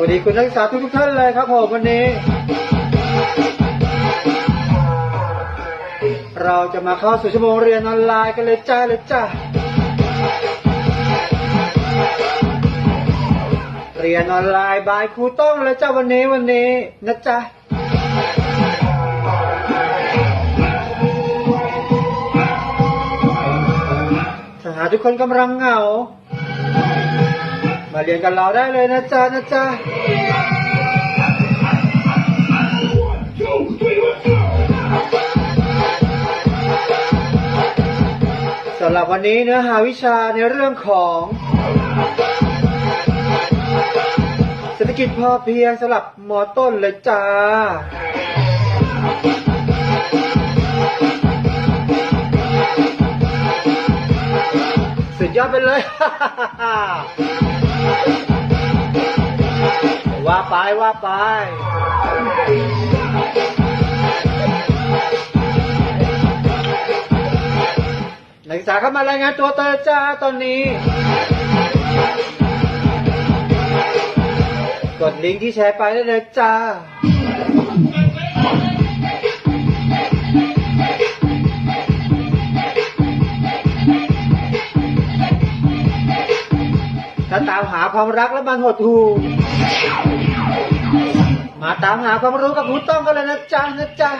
วัสดีคุณนักศึกษาทุกๆท่านเลยครับผมวันนี้ เราจะมาเข้าสู่ชั่วโมงเรียนออนไลน์กันเลยจ้าเลยจ้าเรียนออนไลน์บายครูต้องเลยจ้าวันนี้วันนี้นะจ๊ะถ้าหาทุกคนกำลังเหงา มาเรียนกับเราได้เลยนะจ๊ะนะจ๊ะสำหรับวันนี้เนื้อหาวิชาในเรื่องของเศรษฐกิจพอเพียงสำหรับมอต้นเลยจ้า สุดยอดไปเลย ว่าไปว่าไปนักศึกษาเข้ามารายงานตัวเตอจ้าตอนนี้ กดลิงก์ที่แชร์ไปได้เลยจ้าถ้าตามหาความรักแล้วมันหดหู่ ตามหาความรู้กับครูต้องกันเลยนะจ๊ะนะจ๊ะ